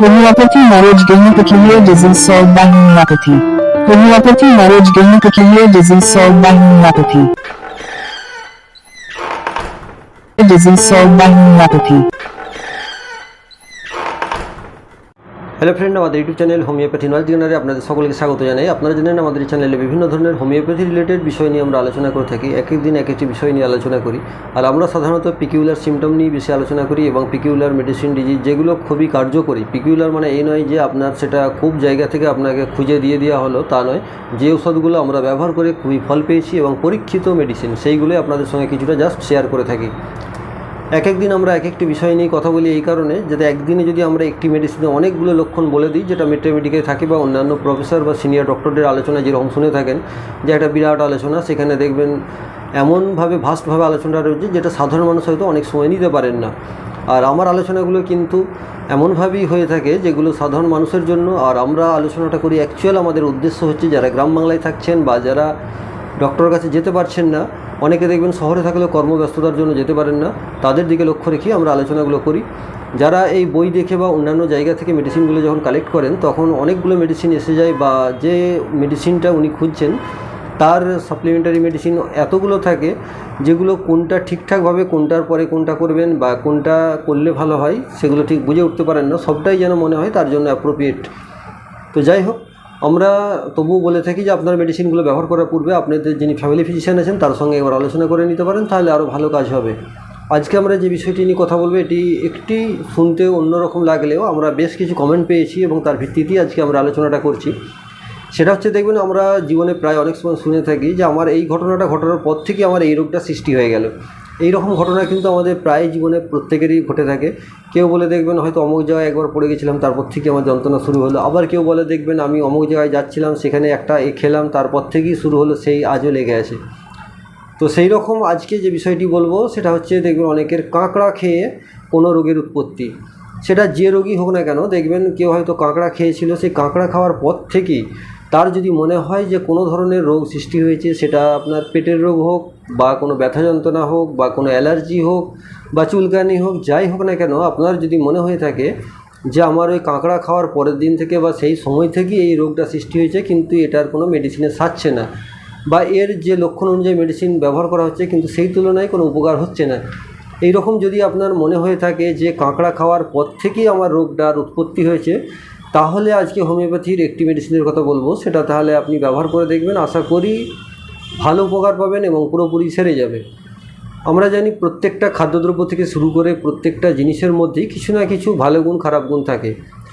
Quando a partir na rede ganha que queria dizer só o bairro no apati. Quando a partir na rede ganha que queria dizer só o bairro no apati. Dizer só o bairro no apati. Hello friend আমাদের YouTube channel homeopathy knowledge ডিনারে আপনাদের সকলকে স্বাগত জানাই। আপনারা জানেন আমাদের চ্যানেলে বিভিন্ন ধরনের হোমিওপ্যাথি রিলেটেড বিষয় নিয়ে আমরা আলোচনা করে থাকি। এক এক দিন এক একটি বিষয় নিয়ে আলোচনা করি। আর আমরা সাধারণত পিকিউলার সিমটম নিয়ে বেশি আলোচনা করি এবং পিকিউলার মেডিসিন ডিজিজ যেগুলো খুবই কার্যকরী। পিকিউলার মানে এই নয় যে আপনার সেটা খুব জায়গা থেকে আপনাকে খুঁজে দিয়ে দেওয়া হলো তা নয়। যে ওষুধগুলো আমরা ব্যবহার করে খুবই ফল পেয়েছি এবং পরীক্ষিত মেডিসিন সেইগুলোই আপনাদের সঙ্গে কিছুটা জাস্ট শেয়ার করে থাকি। এক এক দিন আমরা এক একটি বিষয় নিয়ে কথা বলি এই কারণে, যাতে একদিনে যদি আমরা একটি মেডিসিনে অনেকগুলো লক্ষণ বলে দিই, যেটা মেট্রোমেডিকে থাকে বা অন্যান্য প্রফেসর বা সিনিয়র ডক্টরদের আলোচনা যেরকম শুনে থাকেন, যে একটা বিরাট আলোচনা, সেখানে দেখবেন এমনভাবে ভাস্টভাবে আলোচনাটা রয়েছে যেটা সাধারণ মানুষ হয়তো অনেক সময় নিতে পারেন না। আর আমার আলোচনাগুলো কিন্তু এমনভাবেই হয়ে থাকে যেগুলো সাধারণ মানুষের জন্য, আর আমরা আলোচনাটা করি অ্যাকচুয়াল আমাদের উদ্দেশ্য হচ্ছে যারা গ্রাম বাংলায় থাকছেন বা যারা ডক্টরের কাছে যেতে পারছেন না, অনেকে দেখবেন শহরে থাকলেও কর্মব্যস্ততার জন্য যেতে পারেন না, তাদের দিকে লক্ষ্য রেখে আমরা আলোচনাগুলো করি। যারা এই বই দেখে বা অন্যান্য জায়গা থেকে মেডিসিনগুলো যখন কালেক্ট করেন, তখন অনেকগুলো মেডিসিন এসে যায় বা যে মেডিসিনটা উনি খুঁজছেন, তার সাপ্লিমেন্টারি মেডিসিন এতগুলো থাকে যেগুলো কোনটা ঠিকঠাকভাবে কোনটার পরে কোনটা করবেন বা কোনটা করলে ভালো হয়, সেগুলো ঠিক বুঝে উঠতে পারেন না, সবটাই যেন মনে হয় তার জন্য অ্যাপ্রোপ্রিয়েট তো যাই হোক আমরা তবুও বলে থাকি যে আপনার মেডিসিনগুলো ব্যবহার করার পূর্বে আপনাদের যিনি ফ্যামিলি ফিজিশিয়ান আছেন, তার সঙ্গে একবার আলোচনা করে নিতে পারেন, তাহলে আরও ভালো কাজ হবে। আজকে আমরা যে বিষয়টি নিয়ে কথা বলব, এটি একটি শুনতে অন্যরকম লাগলেও আমরা বেশ কিছু কমেন্ট পেয়েছি এবং তার ভিত্তিতেই আজকে আমরা আলোচনাটা করছি। সেটা হচ্ছে, দেখবেন আমরা জীবনে প্রায় অনেক সময় শুনে থাকি যে আমার এই ঘটনাটা ঘটানোর পর থেকে আমার এই রোগটা সৃষ্টি হয়ে গেল। এই রকম ঘটনা কিন্তু আমাদের প্রায় জীবনে প্রত্যেকেরই ঘটে থাকে। কেউ বলে দেখবেন হয়তো অমুক জায়গায় একবার পড়ে গেছিলাম, তারপর থেকে আমার যন্ত্রণা শুরু হলো। আবার কেউ বলে দেখবেন আমি অমুক জায়গায় যাচ্ছিলাম, সেখানে একটা এ খেলাম, তারপর থেকেই শুরু হলো, সেই আজও লেগে আছে। তো সেই রকম আজকে যে বিষয়টি বলব, সেটা হচ্ছে দেখবেন অনেকের কাঁকড়া খেয়ে কোনো রোগের উৎপত্তি। সেটা যে রোগী হোক না কেন, দেখবেন কেউ হয়তো কাঁকড়া খেয়েছিল, সেই কাঁকড়া খাওয়ার পর থেকেই তার যদি মনে হয় যে কোনো ধরনের রোগ সৃষ্টি হয়েছে, সেটা আপনার পেটের রোগ হোক বা কোনো ব্যথা যন্ত্রণা হোক বা কোনো অ্যালার্জি হোক বা চুলকানি হোক, যাই হোক না কেন, আপনার যদি মনে হয়ে থাকে যে আমার ওই কাঁকড়া খাওয়ার পরের দিন থেকে বা সেই সময় থেকেই এই রোগটা সৃষ্টি হয়েছে, কিন্তু এটার কোনো মেডিসিনে সারছে না বা এর যে লক্ষণ অনুযায়ী মেডিসিন ব্যবহার করা হচ্ছে, কিন্তু সেই তুলনায় কোনো উপকার হচ্ছে না। এই রকম যদি আপনার মনে হয়ে থাকে যে কাঁকড়া খাওয়ার পর থেকেই আমার রোগটার উৎপত্তি হয়েছে তাহলে আজকে হোমিওপ্যাথির একটি মেডিসিনের কথা বলব। সেটা তাহলে আপনি ব্যবহার করে দেখবেন, আশা করি ভালো উপকার পাবেন এবং পুরোপুরি সেরে যাবে। আমরা জানি প্রত্যেকটা খাদ্যদ্রব্য থেকে শুরু করে প্রত্যেকটা জিনিসের মধ্যেই কিছু না কিছু ভালো গুণ, খারাপ গুণ থাকে।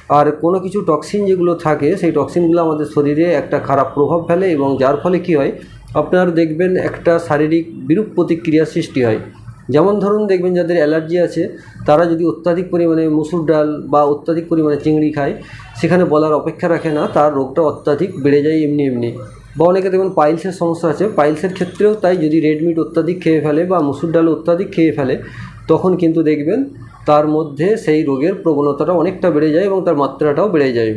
আর কোনো কিছু টক্সিন যেগুলো থাকে, সেই টক্সিনগুলো আমাদের শরীরে একটা খারাপ প্রভাব ফেলে এবং যার ফলে কি হয়, আপনার দেখবেন একটা শারীরিক বিরূপ প্রতিক্রিয়া সৃষ্টি হয়। যেমন ধরুন দেখবেন যাদের অ্যালার্জি আছে, তারা যদি অত্যাধিক পরিমাণে মুসুর ডাল বা অত্যাধিক পরিমাণে চিংড়ি খায়, সেখানে বলার অপেক্ষা রাখে না, তার রোগটা অত্যাধিক বেড়ে যায় এমনি এমনি। বা অনেকে দেখবেন পাইলসের সমস্যা আছে, পাইলসের ক্ষেত্রেও তাই যদি রেড মিট অত্যাধিক খেয়ে ফেলে বা মুসুর ডাল অত্যাধিক খেয়ে ফেলে, তখন কিন্তু দেখবেন তার মধ্যে সেই রোগের প্রবণতাটা অনেকটা বেড়ে যায় এবং তার মাত্রাটাও বেড়ে যায়।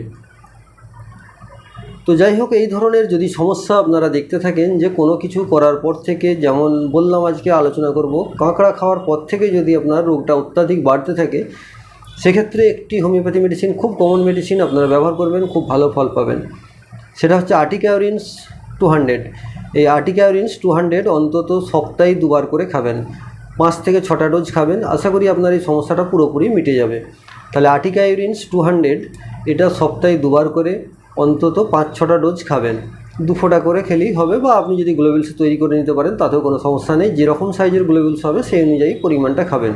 তো যাই হোক, এই ধরনের যদি সমস্যা আপনারা দেখতে থাকেন যে কোনো কিছু করার পর থেকে, যেমন বললাম আজকে আলোচনা করব, কাঁকড়া খাওয়ার পর থেকে যদি আপনার রোগটা অত্যাধিক বাড়তে থাকে, সেক্ষেত্রে একটি হোমিওপ্যাথি মেডিসিন খুব কমন মেডিসিন আপনারা ব্যবহার করবেন, খুব ভালো ফল পাবেন। সেটা হচ্ছে আর্টিকাউরিনস টু হান্ড্রেড। এই আর্টিকাউরিনস টু হান্ড্রেড অন্তত সপ্তাহে দুবার করে খাবেন। পাঁচ থেকে ছটা ডোজ খাবেন। আশা করি আপনার এই সমস্যাটা পুরোপুরি মিটে যাবে। তাহলে আর্টিকাউরিনস টু হান্ড্রেড, এটা সপ্তাহে দুবার করে অন্তত পাঁচ ছটা ডোজ খাবেন। দু ফোঁটা করে খেলেই হবে বা আপনি যদি গ্লোবেলস তৈরি করে নিতে পারেন, তাতেও কোনো সমস্যা নেই। যেরকম সাইজের গ্লোবেলস হবে, সেই অনুযায়ী পরিমাণটা খাবেন।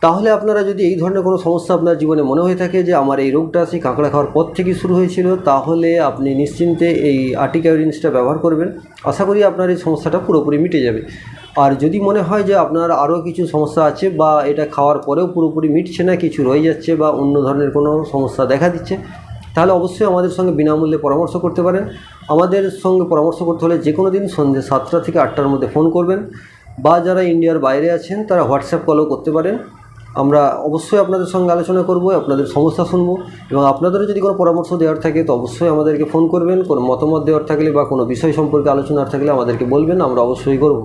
তাহলে আপনারা যদি এই ধরনের কোনো সমস্যা আপনার জীবনে মনে হয়ে থাকে যে, আমার এই রোগটা সেই কাঁকড়া খাওয়ার পর থেকে শুরু হয়েছিল, তাহলে আপনি নিশ্চিন্তে এই আর্টিকাউরিনসটা ব্যবহার করবেন। আশা করি আপনার এই সমস্যাটা পুরোপুরি মিটে যাবে। আর যদি মনে হয় যে, আপনার আরও কিছু সমস্যা আছে বা এটা খাওয়ার পরেও পুরোপুরি মিটছে না, কিছু রয়ে যাচ্ছে বা অন্য ধরনের কোনো সমস্যা দেখা দিচ্ছে তাহলে অবশ্যই আমাদের সঙ্গে বিনামূল্যে পরামর্শ করতে পারেন। আমাদের সঙ্গে পরামর্শ করতে হলে যে কোনো দিন সন্ধ্যে সাতটা থেকে আটটার মধ্যে ফোন করবেন বা যারা ইন্ডিয়ার বাইরে আছেন, তারা হোয়াটসঅ্যাপ কলও করতে পারেন। আমরা অবশ্যই আপনাদের সঙ্গে আলোচনা করব, আপনাদের সমস্যা শুনব এবং আপনাদেরও যদি কোনো পরামর্শ দেওয়ার থাকে, তো অবশ্যই আমাদেরকে ফোন করবেন। কোনো মতামত দেওয়ার থাকলে বা কোনো বিষয় সম্পর্কে আলোচনার থাকলে আমাদেরকে বলবেন, আমরা অবশ্যই করব।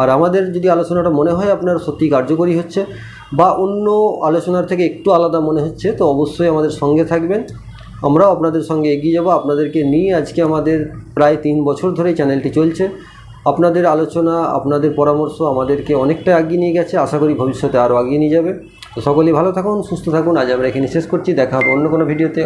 আর আমাদের যদি আলোচনাটা মনে হয় আপনার সত্যি কার্যকরী হচ্ছে বা অন্য আলোচনার থেকে একটু আলাদা মনে হচ্ছে, তো অবশ্যই আমাদের সঙ্গে থাকবেন। আমরাও আপনাদের সঙ্গে এগিয়ে যাব। আপনাদেরকে নিয়ে আজকে আমাদের প্রায় তিন বছর ধরে চ্যানেলটি চলছে। আপনাদের আলোচনা, আপনাদের পরামর্শ আমাদেরকে অনেকটা এগিয়ে নিয়ে গেছে। আশা করি ভবিষ্যতে আরও এগিয়ে নিয়ে যাবে। তো সকলেই ভালো থাকুন, সুস্থ থাকুন। আজ আমরা এখানে শেষ করছি। দেখা হবে অন্য কোনো ভিডিওতে